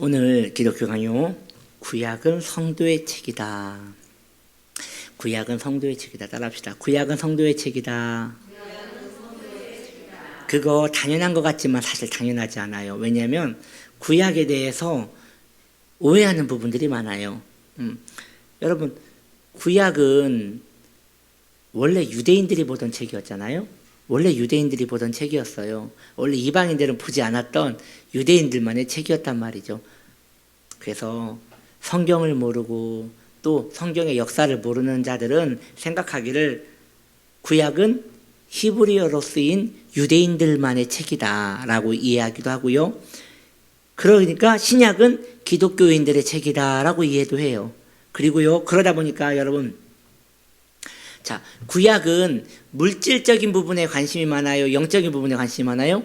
오늘 기독교 강요 구약은 성도의 책이다. 구약은 성도의 책이다. 따라합시다. 구약은 성도의 책이다. 그거 당연한 것 같지만 사실 당연하지 않아요. 왜냐하면 구약에 대해서 오해하는 부분들이 많아요. 음. 여러분 구약은 원래 유대인들이 보던 책이었잖아요. 원래 유대인들이 보던 책이었어요. 원래 이방인들은 보지 않았던 유대인들만의 책이었단 말이죠. 그래서 성경을 모르고 또 성경의 역사를 모르는 자들은 생각하기를 구약은 히브리어로 쓰인 유대인들만의 책이다라고 이해하기도 하고요. 그러니까 신약은 기독교인들의 책이다라고 이해도 해요. 그리고요, 그러다 보니까 여러분, 자, 구약은 물질적인 부분에 관심이 많아요? 영적인 부분에 관심이 많아요?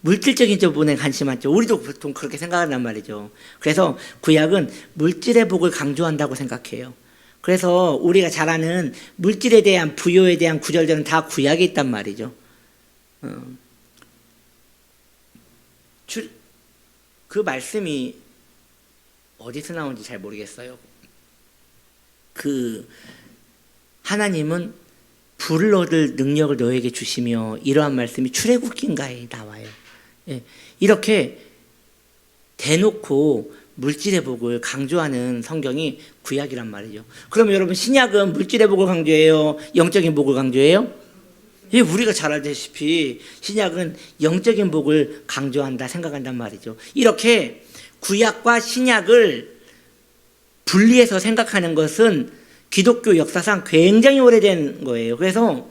물질적인 부분에 관심 많죠. 우리도 보통 그렇게 생각한단 말이죠. 그래서 구약은 물질의 복을 강조한다고 생각해요. 그래서 우리가 잘 아는 물질에 대한 부요에 대한 구절들은 다 구약에 있단 말이죠. 어. 줄- 그 말씀이 어디서 나온지 잘 모르겠어요. 그 하나님은 불을 얻을 능력을 너에게 주시며 이러한 말씀이 출애굽기인가에 나와요. 예, 이렇게 대놓고 물질의 복을 강조하는 성경이 구약이란 말이죠. 그러면 여러분 신약은 물질의 복을 강조해요? 영적인 복을 강조해요? 예, 우리가 잘 알다시피 신약은 영적인 복을 강조한다 생각한단 말이죠. 이렇게 구약과 신약을 분리해서 생각하는 것은 기독교 역사상 굉장히 오래된 거예요. 그래서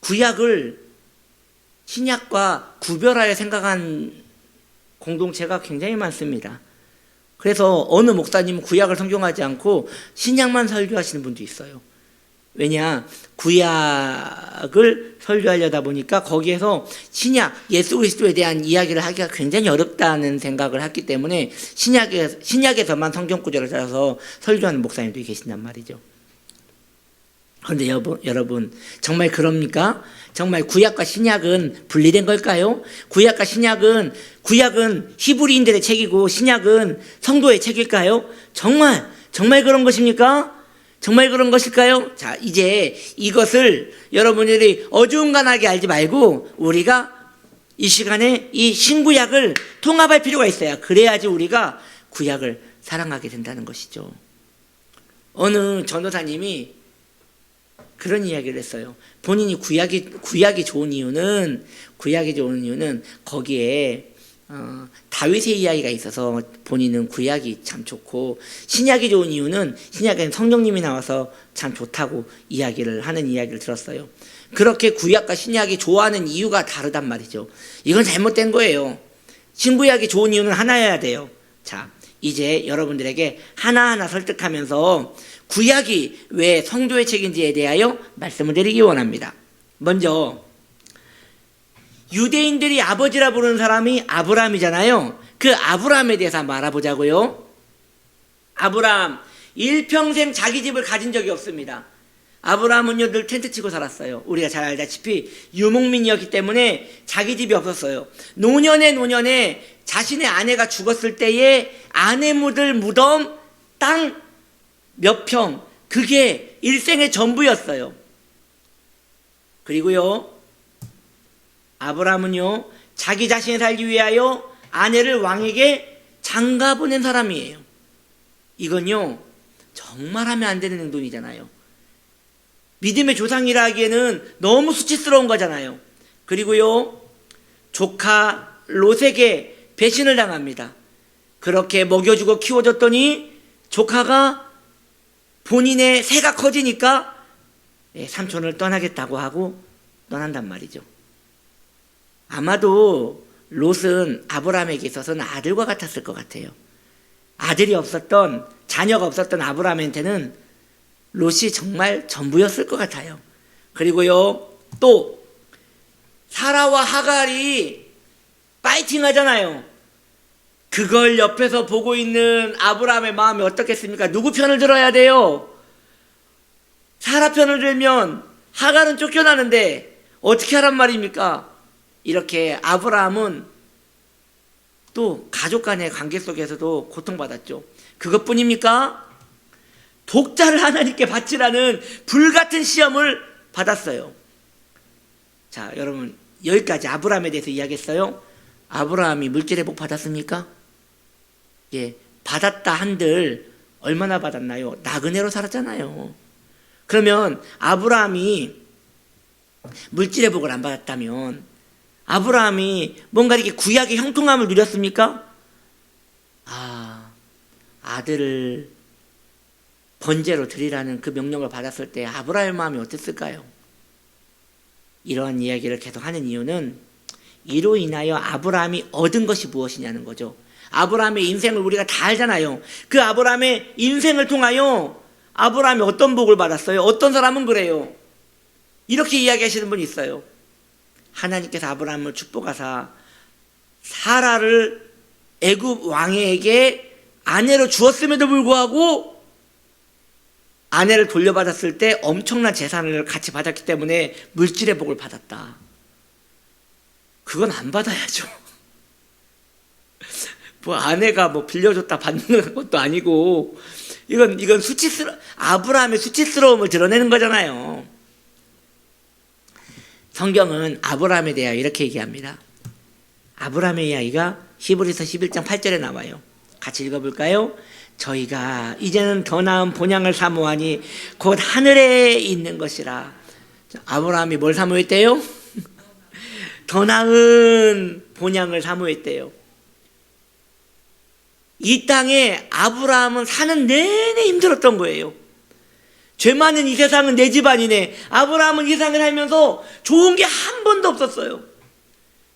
구약을 신약과 구별하여 생각한 공동체가 굉장히 많습니다. 그래서 어느 목사님은 구약을 성경하지 않고 신약만 설교하시는 분도 있어요. 왜냐 구약을 설교하려다 보니까 거기에서 신약 예수 그리스도에 대한 이야기를 하기가 굉장히 어렵다는 생각을 했기 때문에 신약에 신약에서만 성경 구절을 찾아서 설교하는 목사님들이 계신단 말이죠. 그런데 여러분, 정말 그럽니까? 정말 구약과 신약은 분리된 걸까요? 구약과 신약은 구약은 히브리인들의 책이고 신약은 성도의 책일까요? 정말 정말 그런 것입니까? 정말 그런 것일까요? 자, 이제 이것을 여러분들이 어중간하게 알지 말고 우리가 이 시간에 이 신구약을 통합할 필요가 있어요. 그래야지 우리가 구약을 사랑하게 된다는 것이죠. 어느 전도사님이 그런 이야기를 했어요. 본인이 구약이 구약이 좋은 이유는 구약이 좋은 이유는 거기에 어, 다윗의 이야기가 있어서 본인은 구약이 참 좋고 신약이 좋은 이유는 신약에는 성령님이 나와서 참 좋다고 이야기를 하는 이야기를 들었어요. 그렇게 구약과 신약이 좋아하는 이유가 다르단 말이죠. 이건 잘못된 거예요. 신구약이 좋은 이유는 하나여야 돼요. 자, 이제 여러분들에게 하나하나 설득하면서 구약이 왜 성도의 책인지에 대하여 말씀을 드리기 원합니다. 먼저 유대인들이 아버지라 부르는 사람이 아브라함이잖아요. 그 아브라함에 대해서 한번 알아보자고요. 아브라함 일평생 자기 집을 가진 적이 없습니다. 아브라함은요 늘 텐트 치고 살았어요. 우리가 잘 알다시피 유목민이었기 때문에 자기 집이 없었어요. 노년에 노년에 자신의 아내가 죽었을 때에 아내 묻을 무덤 땅 몇 평 그게 일생의 전부였어요. 그리고요 아브라함은요 자기 자신을 살기 위하여 아내를 왕에게 장가 보낸 사람이에요. 이건요 정말 하면 안 되는 행동이잖아요. 믿음의 조상이라 하기에는 너무 수치스러운 거잖아요. 그리고요 조카 롯에게 배신을 당합니다. 그렇게 먹여주고 키워줬더니 조카가 본인의 새가 커지니까 예, 삼촌을 떠나겠다고 하고 떠난단 말이죠. 아마도 롯은 아브라함에게 있어서는 아들과 같았을 것 같아요. 아들이 없었던 자녀가 없었던 아브라함한테는 롯이 정말 전부였을 것 같아요. 그리고요 또 사라와 하갈이 파이팅 하잖아요. 그걸 옆에서 보고 있는 아브라함의 마음이 어떻겠습니까? 누구 편을 들어야 돼요? 사라 편을 들면 하갈은 쫓겨나는데 어떻게 하란 말입니까? 이렇게 아브라함은 또 가족 간의 관계 속에서도 고통받았죠. 그것뿐입니까? 독자를 하나님께 바치라는 불같은 시험을 받았어요. 자, 여러분 여기까지 아브라함에 대해서 이야기했어요. 아브라함이 물질의 복 받았습니까? 예, 받았다 한들 얼마나 받았나요? 나그네로 살았잖아요. 그러면 아브라함이 물질의 복을 안 받았다면 아브라함이 뭔가 이렇게 구약의 형통함을 누렸습니까? 아, 아들을 번제로 드리라는 그 명령을 받았을 때 아브라함의 마음이 어땠을까요? 이러한 이야기를 계속 하는 이유는 이로 인하여 아브라함이 얻은 것이 무엇이냐는 거죠. 아브라함의 인생을 우리가 다 알잖아요. 그 아브라함의 인생을 통하여 아브라함이 어떤 복을 받았어요? 어떤 사람은 그래요. 이렇게 이야기하시는 분이 있어요. 하나님께서 아브라함을 축복하사 사라를 애굽 왕에게 아내로 주었음에도 불구하고 아내를 돌려받았을 때 엄청난 재산을 같이 받았기 때문에 물질의 복을 받았다. 그건 안 받아야죠. 뭐 아내가 뭐 빌려줬다 받는 것도 아니고 이건 이건 수치스러 아브라함의 수치스러움을 드러내는 거잖아요. 성경은 아브라함에 대하여 이렇게 얘기합니다. 아브라함의 이야기가 히브리서 11장 8절에 나와요. 같이 읽어볼까요? 저희가 이제는 더 나은 본향을 사모하니 곧 하늘에 있는 것이라. 아브라함이 뭘 사모했대요? 더 나은 본향을 사모했대요. 이 땅에 아브라함은 사는 내내 힘들었던 거예요. 죄 많은 이 세상은 내 집안이네. 아브라함은 이 세상을 살면서 좋은 게 한 번도 없었어요.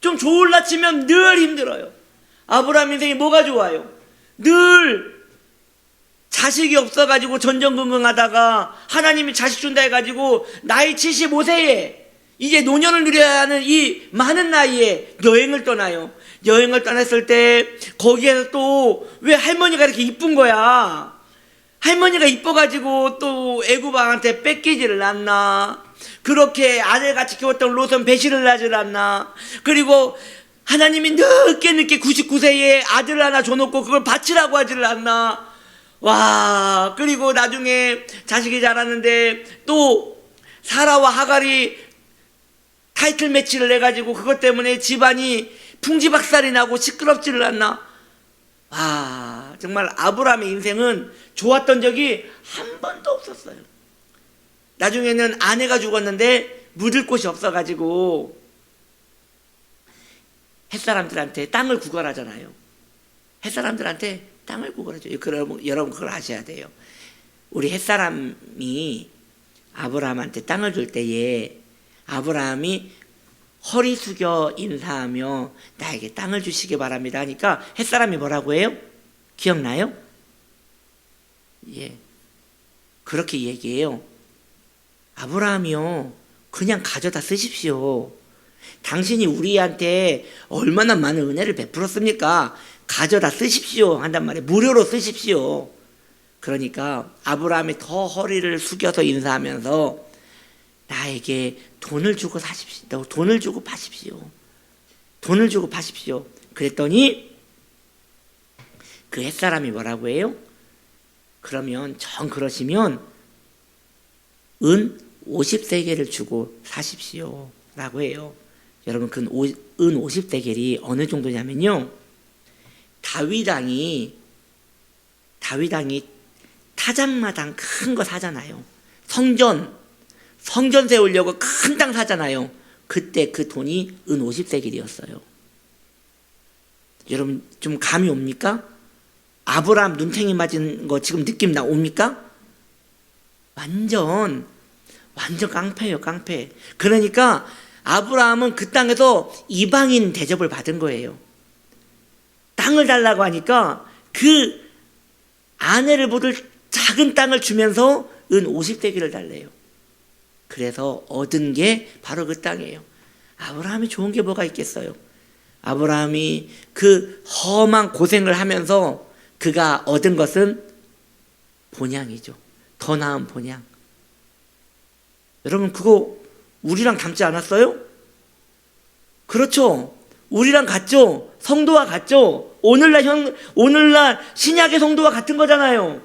좀 좋을라 치면 늘 힘들어요. 아브라함 인생이 뭐가 좋아요? 늘 자식이 없어가지고 전전긍긍하다가 하나님이 자식 준다 해가지고 나이 75세에 이제 노년을 누려야 하는 이 많은 나이에 여행을 떠나요. 여행을 떠났을 때 거기에서 또 왜 할머니가 이렇게 이쁜 거야? 할머니가 이뻐가지고 또 애구방한테 뺏기지를 않나? 그렇게 아들같이 키웠던 로선 배신을 하질 않나? 그리고 하나님이 늦게 늦게 99세에 아들을 하나 줘놓고 그걸 바치라고 하지를 않나? 와, 그리고 나중에 자식이 자랐는데 또 사라와 하갈이 타이틀 매치를 해가지고 그것 때문에 집안이 풍지박살이 나고 시끄럽지를 않나? 아, 정말 아브라함의 인생은 좋았던 적이 한 번도 없었어요. 나중에는 아내가 죽었는데 묻을 곳이 없어가지고 햇사람들한테 땅을 구걸하잖아요. 햇사람들한테 땅을 구걸하죠. 여러분, 여러분 그걸 아셔야 돼요. 우리 햇사람이 아브라함한테 땅을 줄 때에 아브라함이 허리 숙여 인사하며 나에게 땅을 주시기 바랍니다 하니까 햇사람이 뭐라고 해요? 기억나요? 예. 그렇게 얘기해요. 아브라함이요. 그냥 가져다 쓰십시오. 당신이 우리한테 얼마나 많은 은혜를 베풀었습니까? 가져다 쓰십시오. 한단 말이에요. 무료로 쓰십시오. 그러니까 아브라함이 더 허리를 숙여서 인사하면서 나에게 돈을 주고 사십시오. 돈을 주고 파십시오. 돈을 주고 파십시오. 그랬더니 그 햇사람이 뭐라고 해요? 그러면 정 그러시면 은 50세겔을 주고 사십시오. 라고 해요. 여러분 그은 50세겔이 어느 정도냐면요. 다윗왕이 다윗왕이 타작마당 큰 거 사잖아요. 성전 성전 세우려고 큰 땅 사잖아요. 그때 그 돈이 은 50세겔이었어요. 여러분 좀 감이 옵니까? 아브라함 눈탱이 맞은 거 지금 느낌 나 옵니까? 완전 완전 깡패예요, 깡패. 그러니까 아브라함은 그 땅에서 이방인 대접을 받은 거예요. 땅을 달라고 하니까 그 아내를 보들 작은 땅을 주면서 은 50대기를 달래요. 그래서 얻은 게 바로 그 땅이에요. 아브라함이 좋은 게 뭐가 있겠어요? 아브라함이 그 험한 고생을 하면서 그가 얻은 것은 본향이죠. 더 나은 본향. 여러분 그거 우리랑 닮지 않았어요? 그렇죠. 우리랑 같죠. 성도와 같죠. 오늘날 현 오늘날 신약의 성도와 같은 거잖아요.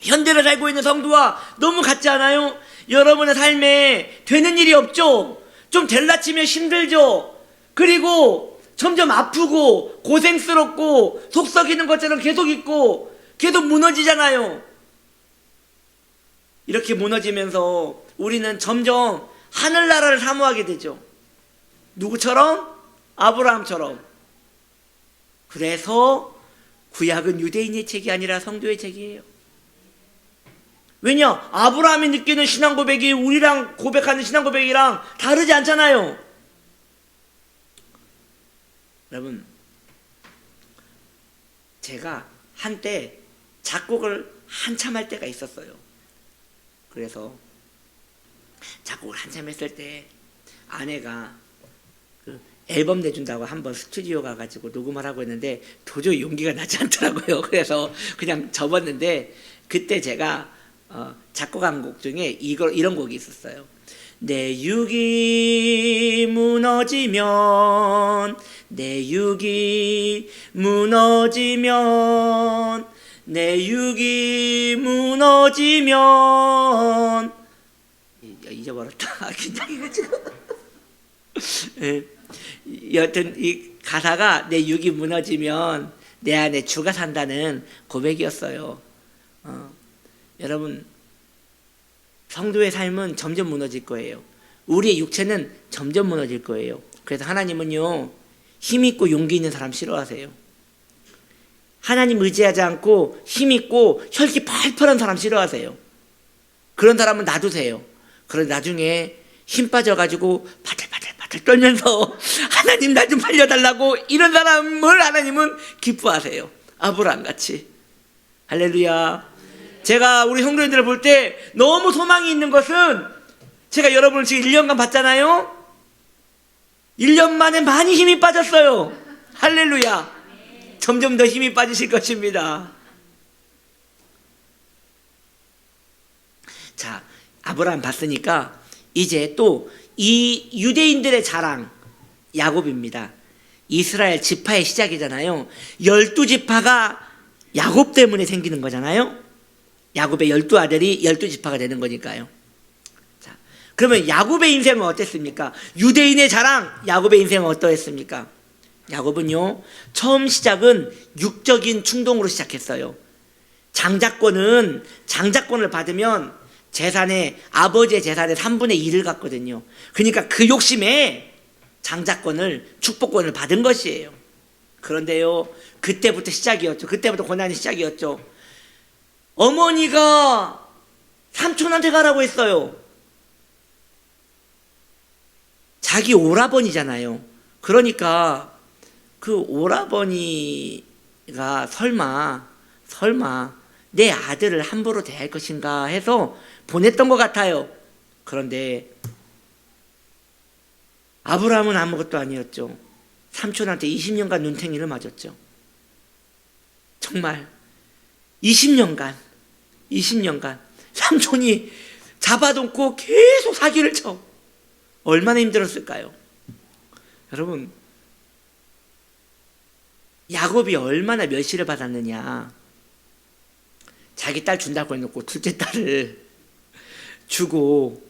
현대를 살고 있는 성도와 너무 같지 않아요? 여러분의 삶에 되는 일이 없죠? 좀 될라 치면 힘들죠? 그리고 점점 아프고 고생스럽고 속 썩이는 것처럼 계속 있고 계속 무너지잖아요. 이렇게 무너지면서 우리는 점점 하늘나라를 사모하게 되죠. 누구처럼? 아브라함처럼. 그래서 구약은 유대인의 책이 아니라 성도의 책이에요. 왜냐? 아브라함이 느끼는 신앙 고백이 우리랑 고백하는 신앙 고백이랑 다르지 않잖아요. 여러분, 제가 한때 작곡을 한참 할 때가 있었어요. 그래서 작곡을 한참 했을 때 아내가 그 앨범 내준다고 한번 스튜디오 가가지고 녹음을 하고 있는데 도저히 용기가 나지 않더라고요. 그래서 그냥 접었는데 그때 제가 어, 작곡한 곡 중에 이거 이런 곡이 있었어요. 내 육이 무너지면 내 육이 무너지면 내 육이 무너지면 이- 잊어버렸다 긴장해가지고 예. 여튼 이 가사가 내 육이 무너지면 내 안에 주가 산다는 고백이었어요. 어. 여러분 성도의 삶은 점점 무너질 거예요. 우리의 육체는 점점 무너질 거예요. 그래서 하나님은요 힘 있고 용기 있는 사람 싫어하세요. 하나님 의지하지 않고 힘 있고 혈기 팔팔한 사람 싫어하세요. 그런 사람은 놔두세요. 그런데 나중에 힘 빠져가지고 바들바들바들 떨면서 하나님 나 좀 살려달라고 이런 사람을 하나님은 기뻐하세요. 아브라함 같이. 할렐루야. 제가 우리 성도님들을 볼 때 너무 소망이 있는 것은 제가 여러분을 지금 1년간 봤잖아요. 1년 만에 많이 힘이 빠졌어요. 할렐루야. 점점 더 힘이 빠지실 것입니다. 자, 아브라함 봤으니까 이제 또 이 유대인들의 자랑 야곱입니다. 이스라엘 지파의 시작이잖아요. 열두 지파가 야곱 때문에 생기는 거잖아요. 야곱의 열두 아들이 열두 지파가 되는 거니까요. 자, 그러면 야곱의 인생은 어땠습니까? 유대인의 자랑, 야곱의 인생은 어떠했습니까? 야곱은요, 처음 시작은 육적인 충동으로 시작했어요. 장자권은 장자권을 받으면 재산에 아버지의 재산의 3분의 1을 갖거든요. 그러니까 그 욕심에 장자권을 축복권을 받은 것이에요. 그런데요, 그때부터 시작이었죠. 그때부터 고난이 시작이었죠. 어머니가 삼촌한테 가라고 했어요. 자기 오라버니잖아요. 그러니까 그 오라버니가 설마 설마 내 아들을 함부로 대할 것인가 해서 보냈던 것 같아요. 그런데 아브라함은 아무것도 아니었죠. 삼촌한테 20년간 눈탱이를 맞았죠. 정말 20년간 20년간 삼촌이 잡아놓고 계속 사기를 쳐. 얼마나 힘들었을까요? 여러분 야곱이 얼마나 멸시를 받았느냐. 자기 딸 준다고 해놓고 둘째 딸을 주고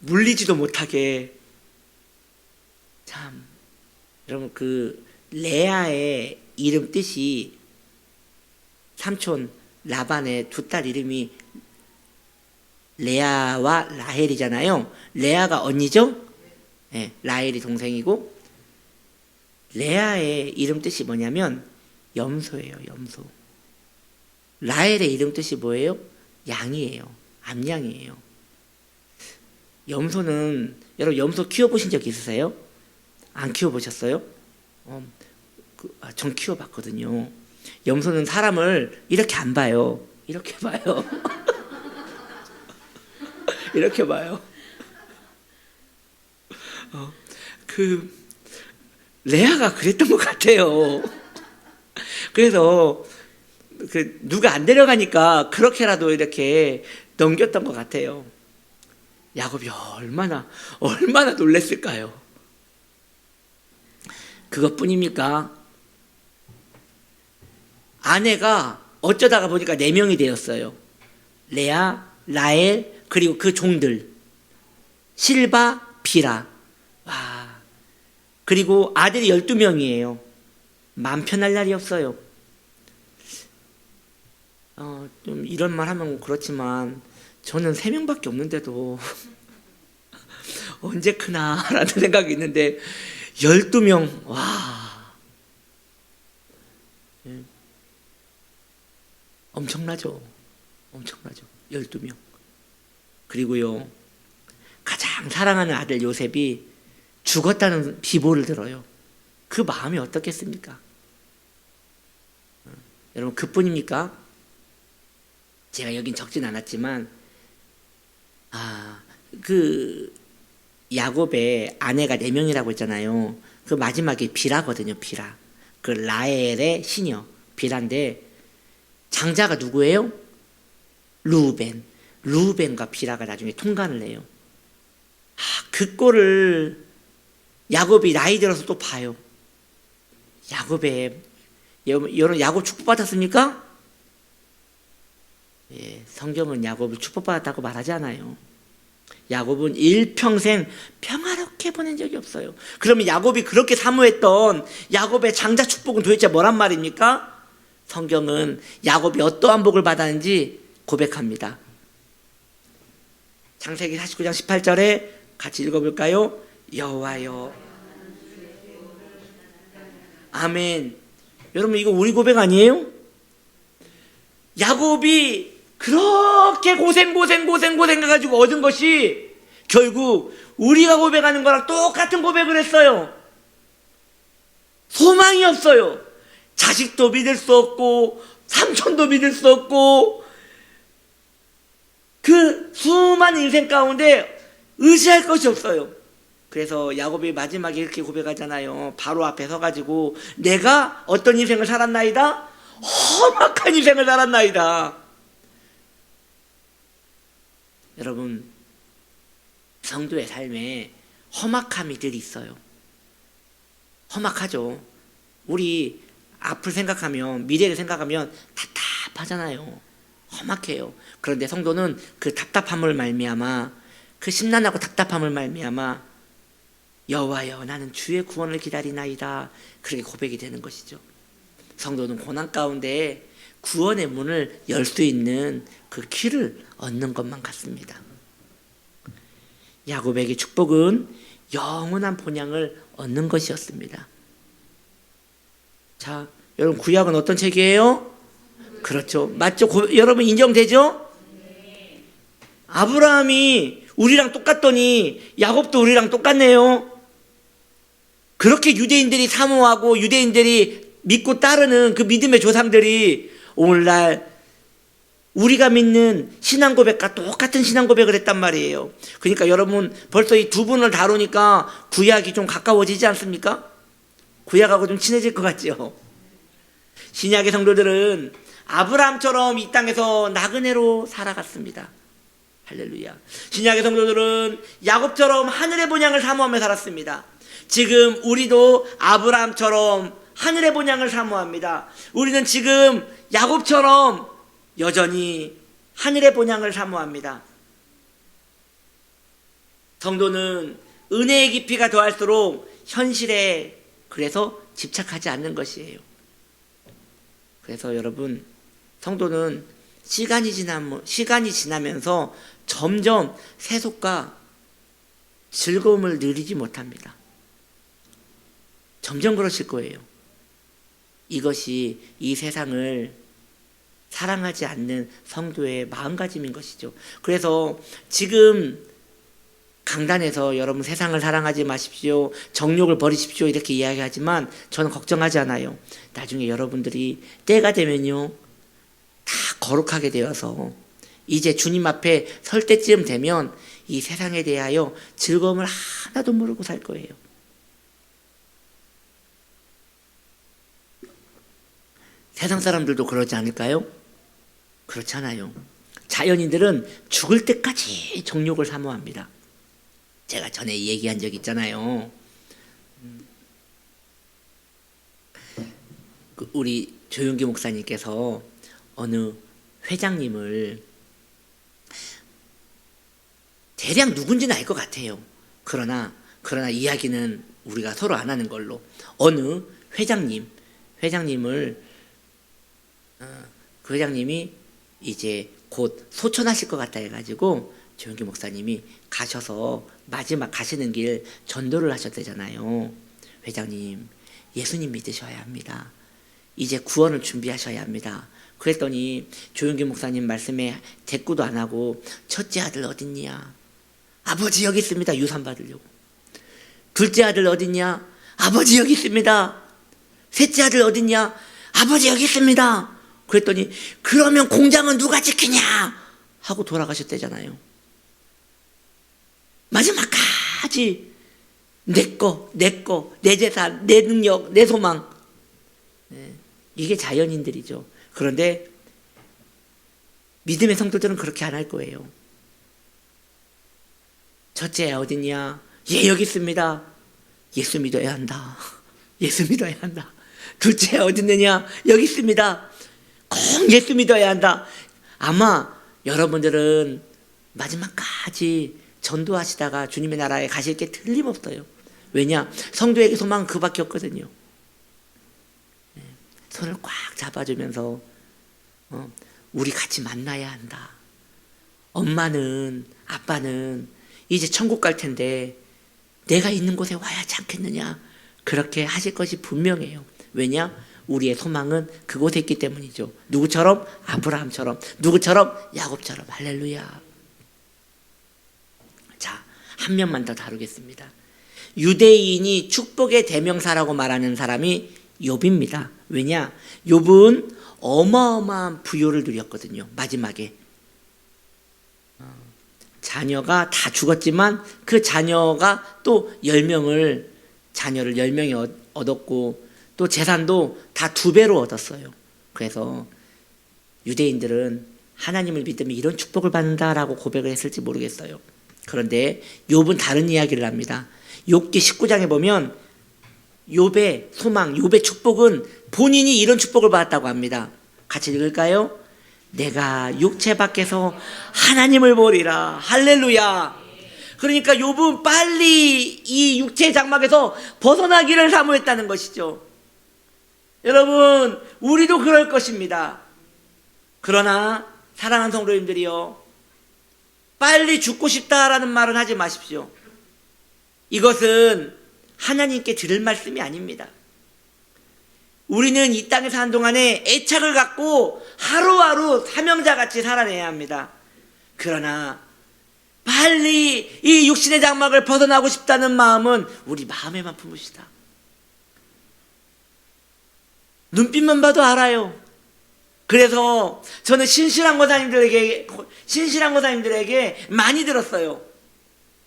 물리지도 못하게 참 여러분 그 레아의 이름 뜻이 삼촌 라반의 두 딸 이름이 레아와 라헬이잖아요. 레아가 언니죠? 네, 라헬이 동생이고 레아의 이름 뜻이 뭐냐면 염소예요. 염소. 라헬의 이름 뜻이 뭐예요? 양이에요. 암양이에요. 염소는 여러분 염소 키워보신 적 있으세요? 안 키워보셨어요? 어, 그, 아, 전 키워봤거든요. 염소는 사람을 이렇게 안 봐요. 이렇게 봐요. 이렇게 봐요. 어, 그 레아가 그랬던 것 같아요. 그래서 그 누가 안 데려가니까 그렇게라도 이렇게 넘겼던 것 같아요. 야곱이 얼마나 얼마나 놀랬을까요? 그것뿐입니까? 아내가 어쩌다가 보니까 네 명이 되었어요. 레아, 라엘, 그리고 그 종들. 실바, 비라. 와. 그리고 아들이 12명이에요. 마음 편할 날이 없어요. 어, 좀 이런 말 하면 그렇지만 저는 3명밖에 없는데도 언제 크나라는 생각이 있는데 12명. 와. 엄청나죠. 엄청나죠. 12명. 그리고요. 가장 사랑하는 아들 요셉이 죽었다는 비보를 들어요. 그 마음이 어떻겠습니까? 어, 여러분 그뿐입니까? 제가 여긴 적진 않았지만 아, 그 야곱의 아내가 네 명이라고 했잖아요. 그 마지막에 비라거든요, 비라. 그 라헬의 시녀 비라인데 장자가 누구예요? 루벤. 루벤과 비라가 나중에 통간을 해요. 아, 그 꼴을 야곱이 나이 들어서 또 봐요. 야곱의 여러분 야곱 축복받았습니까? 예, 성경은 야곱을 축복받았다고 말하지 않아요. 야곱은 일평생 평화롭게 보낸 적이 없어요. 그러면 야곱이 그렇게 사모했던 야곱의 장자 축복은 도대체 뭐란 말입니까? 성경은 야곱이 어떠한 복을 받았는지 고백합니다. 창세기 49장 18절에 같이 읽어볼까요? 여호와여 아멘. 여러분 이거 우리 고백 아니에요? 야곱이 그렇게 고생 고생 고생 고생 해가지고 얻은 것이 결국 우리가 고백하는 거랑 똑같은 고백을 했어요. 소망이 없어요. 자식도 믿을 수 없고 삼촌도 믿을 수 없고 그 수많은 인생 가운데 의지할 것이 없어요. 그래서 야곱이 마지막에 이렇게 고백하잖아요. 바로 앞에 서가지고 내가 어떤 인생을 살았나이다? 험악한 인생을 살았나이다. 여러분 성도의 삶에 험악함이 늘 있어요. 험악하죠. 우리 앞을 생각하면 미래를 생각하면 답답하잖아요. 험악해요. 그런데 성도는 그 답답함을 말미암아 그 심란하고 답답함을 말미암아 여호와여 나는 주의 구원을 기다리나이다. 그렇게 고백이 되는 것이죠. 성도는 고난 가운데 구원의 문을 열 수 있는 그 키를 얻는 것만 같습니다. 야곱에게 축복은 영원한 본향을 얻는 것이었습니다. 자, 여러분 구약은 어떤 책이에요? 그렇죠. 맞죠? 고, 여러분 인정되죠? 아브라함이 우리랑 똑같더니 야곱도 우리랑 똑같네요. 그렇게 유대인들이 사모하고 유대인들이 믿고 따르는 그 믿음의 조상들이 오늘날 우리가 믿는 신앙 고백과 똑같은 신앙 고백을 했단 말이에요. 그러니까 여러분 벌써 이 두 분을 다루니까 구약이 좀 가까워지지 않습니까? 구약하고 좀 친해질 것 같죠? 신약의 성도들은 아브라함처럼 이 땅에서 나그네로 살아갔습니다. 할렐루야. 신약의 성도들은 야곱처럼 하늘의 본향을 사모하며 살았습니다. 지금 우리도 아브라함처럼 하늘의 본향을 사모합니다. 우리는 지금 야곱처럼 여전히 하늘의 본향을 사모합니다. 성도는 은혜의 깊이가 더할수록 현실에 그래서 집착하지 않는 것이에요. 그래서 여러분 성도는 시간이 지나면 시간이 지나면서 점점 세속과 즐거움을 누리지 못합니다. 점점 그러실 거예요. 이것이 이 세상을 사랑하지 않는 성도의 마음가짐인 것이죠. 그래서 지금 강단에서 여러분 세상을 사랑하지 마십시오. 정욕을 버리십시오. 이렇게 이야기하지만 저는 걱정하지 않아요. 나중에 여러분들이 때가 되면요. 다 거룩하게 되어서 이제 주님 앞에 설 때쯤 되면 이 세상에 대하여 즐거움을 하나도 모르고 살 거예요. 세상 사람들도 그러지 않을까요? 그렇잖아요. 자연인들은 죽을 때까지 정욕을 사모합니다. 제가 전에 얘기한 적 있잖아요. 그 우리 조용기 목사님께서 어느 회장님을 대략 누군지는 알 것 같아요. 그러나 그러나 이야기는 우리가 서로 안 하는 걸로 어느 회장님 회장님을 어, 그 회장님이 이제 곧 소천하실 것 같다 해가지고 조영기 목사님이 가셔서 마지막 가시는 길 전도를 하셨대잖아요. 회장님 예수님 믿으셔야 합니다. 이제 구원을 준비하셔야 합니다. 그랬더니 조영기 목사님 말씀에 대꾸도 안 하고 첫째 아들 어딨냐? 아버지 여기 있습니다. 유산 받으려고. 둘째 아들 어딨냐? 아버지 여기 있습니다. 셋째 아들 어딨냐? 아버지 여기 있습니다. 그랬더니 그러면 공장은 누가 지키냐? 하고 돌아가셨대잖아요. 마지막까지 내 거, 내 거, 내 재산, 내 능력, 내 소망. 네, 이게 자연인들이죠. 그런데 믿음의 성도들은 그렇게 안 할 거예요. 첫째 어딨냐? 예 여기 있습니다. 예수 믿어야 한다. 예수 믿어야 한다. 둘째 어디 있느냐? 여기 있습니다. 꼭 예수 믿어야 한다. 아마 여러분들은 마지막까지 전도하시다가 주님의 나라에 가실 게 틀림없어요. 왜냐? 성도에게 소망은 그 밖에 없거든요. 네, 손을 꽉 잡아주면서 어, 우리 같이 만나야 한다. 엄마는 아빠는 이제 천국 갈 텐데 내가 있는 곳에 와야 하지 않겠느냐. 그렇게 하실 것이 분명해요. 왜냐? 우리의 소망은 그곳에 있기 때문이죠. 누구처럼? 아브라함처럼. 누구처럼? 야곱처럼. 할렐루야. 자, 한 면만 더 다루겠습니다. 유대인이 축복의 대명사라고 말하는 사람이 욥입니다. 왜냐? 욥은 어마어마한 부요를 누렸거든요. 마지막에. 자녀가 다 죽었지만 그 자녀가 또 10명을 자녀를 10명이 얻었고 또 재산도 다 두 배로 얻었어요. 그래서 유대인들은 하나님을 믿으면 이런 축복을 받는다라고 고백을 했을지 모르겠어요. 그런데 욥은 다른 이야기를 합니다. 욥기 19장에 보면 욥의 소망, 욥의 축복은 본인이 이런 축복을 받았다고 합니다. 같이 읽을까요? 내가 육체 밖에서 하나님을 보리라. 할렐루야. 그러니까 욥은 빨리 이 육체 장막에서 벗어나기를 사모했다는 것이죠. 여러분, 우리도 그럴 것입니다. 그러나 사랑하는 성도님들이요. 빨리 죽고 싶다라는 말은 하지 마십시오. 이것은 하나님께 들을 말씀이 아닙니다. 우리는 이 땅에 사는 동안에 애착을 갖고 하루하루 사명자 같이 살아내야 합니다. 그러나 빨리 이 육신의 장막을 벗어나고 싶다는 마음은 우리 마음에만 품으시다. 눈빛만 봐도 알아요. 그래서 저는 신실한 권사님들에게 신실한 권사님들에게 많이 들었어요.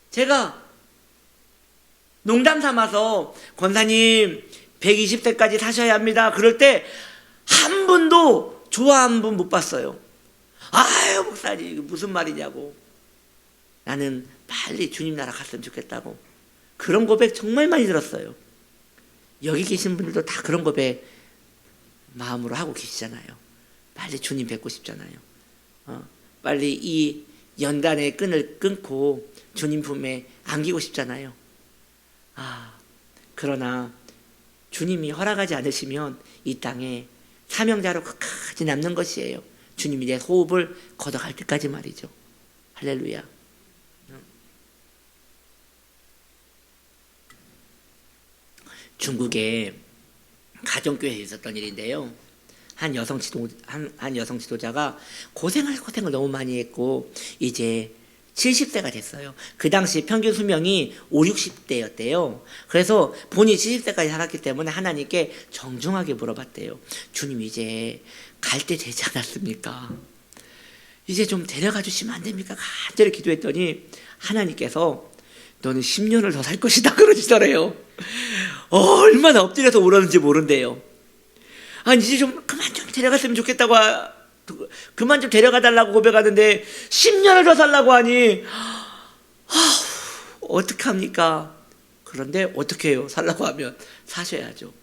제가 농담 삼아서 권사님 120세까지 사셔야 합니다. 그럴 때 한 분도 좋아한 분못 봤어요. 아유 목사님 무슨 말이냐고. 나는 빨리 주님 나라 갔으면 좋겠다고. 그런 고백 정말 많이 들었어요. 여기 계신 분들도 다 그런 고백 마음으로 하고 계시잖아요. 빨리 주님 뵙고 싶잖아요. 어, 빨리 이 연단의 끈을 끊고 주님 품에 안기고 싶잖아요. 아, 그러나 주님이 허락하지 않으시면 이 땅에 사명자로 끝까지 남는 것이에요. 주님이 내 호흡을 걷어갈 때까지 말이죠. 할렐루야. 중국에 가정교회에 있었던 일인데요. 한 여성 지도 한, 한 여성 지도자가 고생을 고생을 너무 많이 했고 이제 70세가 됐어요. 그 당시 평균 수명이 5, 60대였대요. 그래서 본인이 70세까지 살았기 때문에 하나님께 정중하게 물어봤대요. 주님 이제 갈 때 되지 않았습니까? 이제 좀 데려가 주시면 안 됩니까? 간절히 기도했더니 하나님께서 너는 10년을 더 살 것이다 그러시더래요. 어, 얼마나 엎드려서 울었는지 모른대요. 아, 이제 좀 그만 좀 데려갔으면 좋겠다고 그만 좀 데려가 달라고 고백하는데 10년을 더 살라고 하니 아, 어떡합니까? 그런데 어떻게 해요? 살라고 하면 사셔야죠.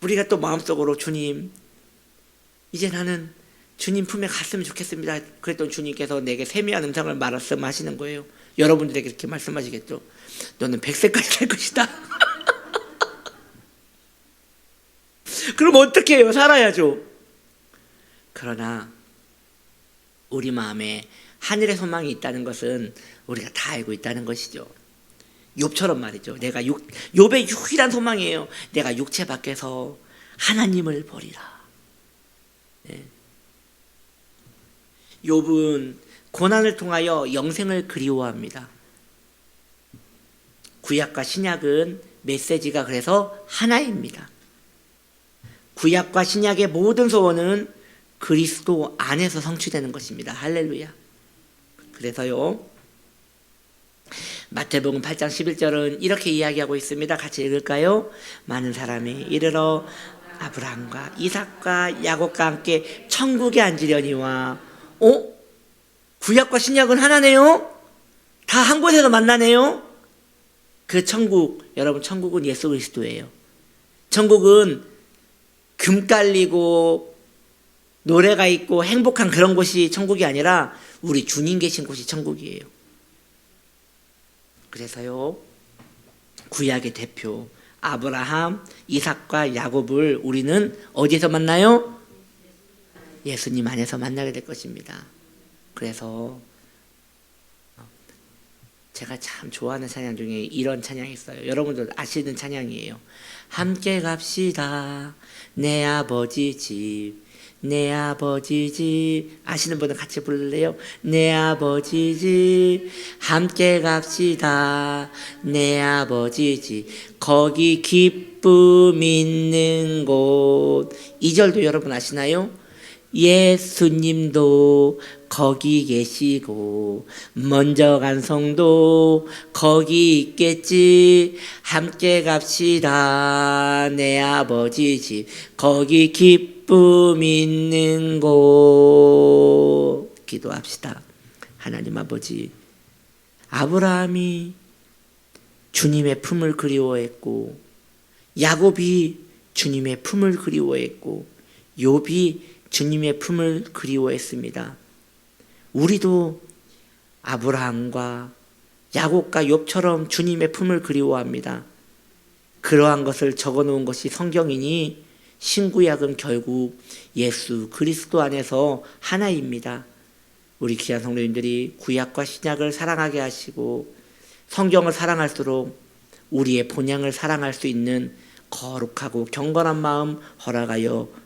우리가 또 마음속으로 주님 이제 나는 주님 품에 갔으면 좋겠습니다. 그랬더니 주님께서 내게 세미한 음성을 말씀하시는 거예요. 여러분들에게 이렇게 말씀하시겠죠. 너는 백세까지 살 것이다. 그럼 어떻게 해요? 살아야죠. 그러나 우리 마음에 하늘의 소망이 있다는 것은 우리가 다 알고 있다는 것이죠. 욥처럼 말이죠. 내가 육, 욥의 유일한 소망이에요. 내가 육체 밖에서 하나님을 보리라. 네. 욥은 고난을 통하여 영생을 그리워합니다. 구약과 신약은 메시지가 그래서 하나입니다. 구약과 신약의 모든 소원은 그리스도 안에서 성취되는 것입니다. 할렐루야. 그래서요. 마태복음 8장 11절은 이렇게 이야기하고 있습니다. 같이 읽을까요? 많은 사람이 이르러 아브라함과 이삭과 야곱과 함께 천국에 앉으려니와 어? 구약과 신약은 하나네요? 다 한 곳에서 만나네요? 그 천국, 여러분 천국은 예수 그리스도예요. 천국은 금 깔리고 노래가 있고 행복한 그런 곳이 천국이 아니라 우리 주님 계신 곳이 천국이에요. 그래서요. 구약의 대표 아브라함, 이삭과 야곱을 우리는 어디서 만나요? 예수님 안에서 만나게 될 것입니다. 그래서 제가 참 좋아하는 찬양 중에 이런 찬양이 있어요. 여러분들 아시는 찬양이에요. 함께 갑시다. 내 아버지 집. 내 아버지 집 아시는 분은 같이 부를래요? 내 아버지 집 함께 갑시다 내 아버지 집 거기 기쁨 있는 곳 2절도 여러분 아시나요? 예수님도 거기 계시고 먼저 간 성도 거기 있겠지. 함께 갑시다. 내 아버지 집 거기 기쁨 있는 곳. 기도합시다. 하나님 아버지 아브라함이 주님의 품을 그리워했고 야곱이 주님의 품을 그리워했고 욥이 주님의 품을 그리워했습니다. 우리도 아브라함과 야곱과 욥처럼 주님의 품을 그리워합니다. 그러한 것을 적어 놓은 것이 성경이니 신구약은 결국 예수 그리스도 안에서 하나입니다. 우리 귀한 성도님들이 구약과 신약을 사랑하게 하시고 성경을 사랑할수록 우리의 본향을 사랑할 수 있는 거룩하고 경건한 마음 허락하여